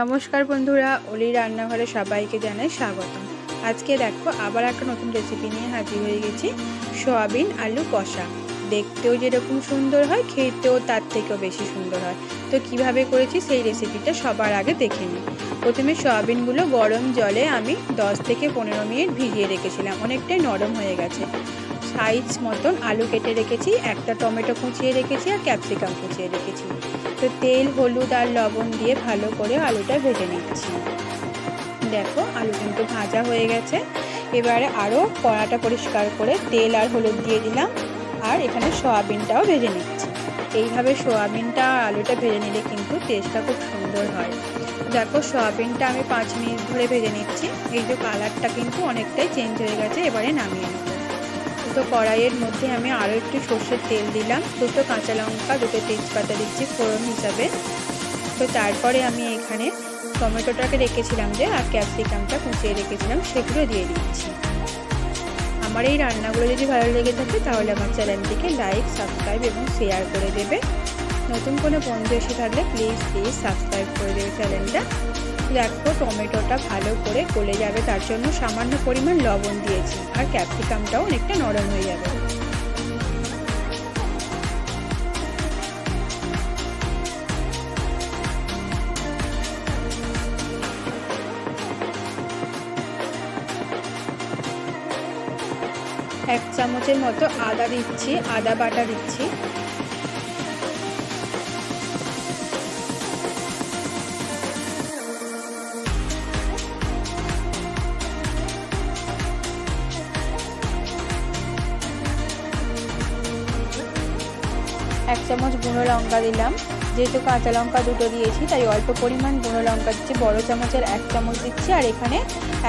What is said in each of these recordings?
নমস্কার বন্ধুরা, অলি রান্নাঘরে সবাইকে জানাই স্বাগতম। আজকে দেখো আবার একটা নতুন রেসিপি নিয়ে হাজির হয়ে গেছি, সোয়াবিন আলু কষা। দেখতেও যেরকম সুন্দর হয়, খেতেও তার থেকেও বেশি সুন্দর হয়। তো কীভাবে করেছি সেই রেসিপিটা সবার আগে দেখে নিই। প্রথমে সয়াবিনগুলো গরম জলে আমি 10 থেকে পনেরো মিনিট ভিজিয়ে রেখেছিলাম, অনেকটাই নরম হয়ে গেছে। সাইজ মতন আলু কেটে রেখেছি, একটা টমেটো কুচিয়ে রেখেছি আর ক্যাপসিকাম কুচিয়ে রেখেছি। তো তেল, হলুদ আর লবণ দিয়ে ভালো করে আলুটা ভেজে নিচ্ছি। দেখো, আলু কিন্তু ভাজা হয়ে গেছে। এবারে আরও কড়াটা পরিষ্কার করে তেল আর হলুদ দিয়ে দিলাম আর এখানে সয়াবিনটাও ভেজে নিচ্ছি। এইভাবে সয়াবিনটা আলুটা ভেজে নিলে কিন্তু টেস্টটা খুব সুন্দর হয়। দেখো, সয়াবিনটা আমি পাঁচ মিনিট ধরে ভেজে নিচ্ছি। এই যে কালারটা কিন্তু অনেকটাই চেঞ্জ হয়ে গেছে, এবারে নামিয়ে নেব। তো কড়াইয়ের মধ্যে আমি আরও একটু সর্ষের তেল দিলাম। দুটো কাঁচা লঙ্কা, দুটো তেজপাতা দিচ্ছি ফোড়ন হিসাবে। তো তারপরে আমি এখানে টমেটোটাকে রেখেছিলাম যে, আর ক্যাপসিকামটা কুচিয়ে রেখেছিলাম, সেগুলো দিয়ে দিচ্ছি। আমার এই রান্নাগুলো যদি ভালো লেগে থাকে, তাহলে আমার চ্যানেলটিকে লাইক, সাবস্ক্রাইব এবং শেয়ার করে দেবে। নতুন কোনো বন্ধু এসে থাকলে প্লিজ প্লিজ সাবস্ক্রাইব করে দেবে চ্যানেলটা। দেখো টমেটোটা ভালো করে গলে যাবে, তার জন্য সামান্য পরিমাণ লবণ দিয়েছি। আর ক্যাপসিকামটাও অনেকটা নরম হয়ে যাবে। এক চামচের মতো আদা দিচ্ছি, আদা বাটা দিচ্ছি। এক চামচ গুঁড়ো লঙ্কা দিলাম। যেহেতু কাঁচা লঙ্কা দুটো দিয়েছি, তাই অল্প পরিমাণ গুঁড়ো লঙ্কা দিচ্ছি। বড় চামচের এক চামচ দিচ্ছি, আর এখানে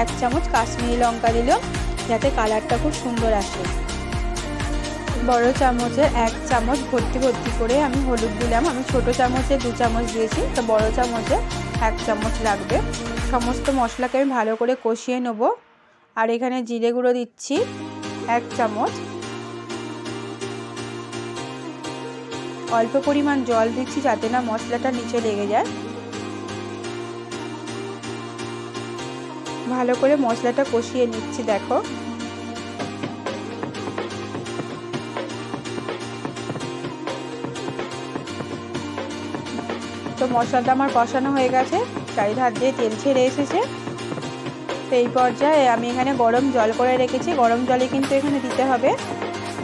এক চামচ কাশ্মীরি লঙ্কা দিল যাতে কালারটা খুব সুন্দর আসে। বড় চামচের এক চামচ ভর্তি ভর্তি করে আমি হলুদ দিলাম। আমি ছোট চামচে দু চামচ দিয়েছি, তো বড় চামচে এক চামচ লাগবে। সমস্ত মশলাকে আমি ভালো করে কষিয়ে নেব। আর এখানে জিরে গুঁড়ো দিচ্ছি, এক চামচ। অল্প পরিমাণ জল দিচ্ছি যাতে না মশলাটা নিচে লেগে যায়। ভালো করে মশলাটা কষিয়ে নিচ্ছি, দেখো। তো মশলাটা আমার কষানো হয়ে গেছে, চারিধার দিয়ে তেল ছেড়ে এসেছে। তো এই পর্যায়ে আমি এখানে গরম জল করে রেখেছি, গরম জলে কিন্তু এখানে দিতে হবে।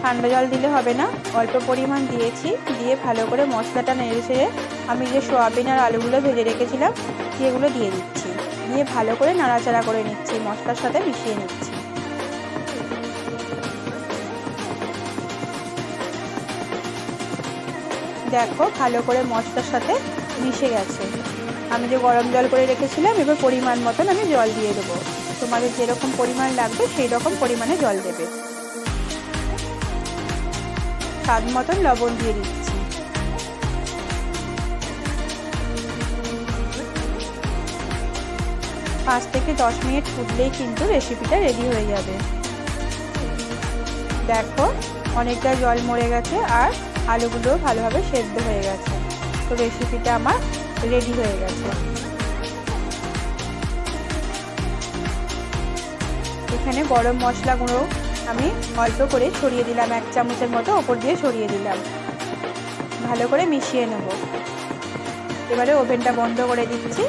ঠান্ডা জল দিলে হবে না। অল্প পরিমাণ দিয়েছি, দিয়ে ভালো করে মশলাটা নেড়ে ছেড়ে আমি যে সোয়াবিন আর আলুগুলো ভেজে রেখেছিলাম, সেগুলো দিয়ে দিচ্ছি। দিয়ে ভালো করে নাড়াচাড়া করে নিচ্ছি, মশলার সাথে মিশিয়ে নিচ্ছি। দেখো ভালো করে মশলার সাথে মিশে গেছে। আমি যে গরম জল করে রেখেছিলাম, এবার পরিমাণ মতন আমি জল দিয়ে দেবো। তোমাদের যেরকম পরিমাণ লাগবে সেই রকম পরিমাণে জল দেবে। স্বাদ মতন লবণ দিয়ে দিচ্ছি। পাঁচ থেকে দশ মিনিট ফুটলেই কিন্তু রেসিপিটা রেডি হয়ে যাবে। দেখো, অনেকটা জল মরে গেছে আর আলুগুলোও ভালোভাবে সেদ্ধ হয়ে গেছে। তো রেসিপিটা আমার রেডি হয়ে গেছে। এখানে গরম মশলা গুঁড়ো আমি অল্প করে ছড়িয়ে দিলাম, এক চামচের মতো ওপর দিয়ে ছড়িয়ে দিলাম। ভালো করে মিশিয়ে নেব। এবারে ওভেনটা বন্ধ করে দিচ্ছি।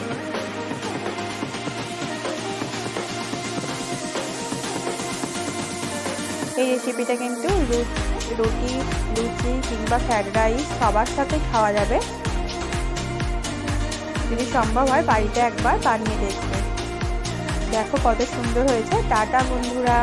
এই রেসিপিটা কিন্তু রুটি লুচি কিংবা ফ্রাইড রাইস সবার সাথে খাওয়া যাবে। যদি সম্ভব হয় বাড়িতে একবার বানিয়ে দেখবে দেখো কত সুন্দর হয়েছে। টাটা, বন্ধুরা।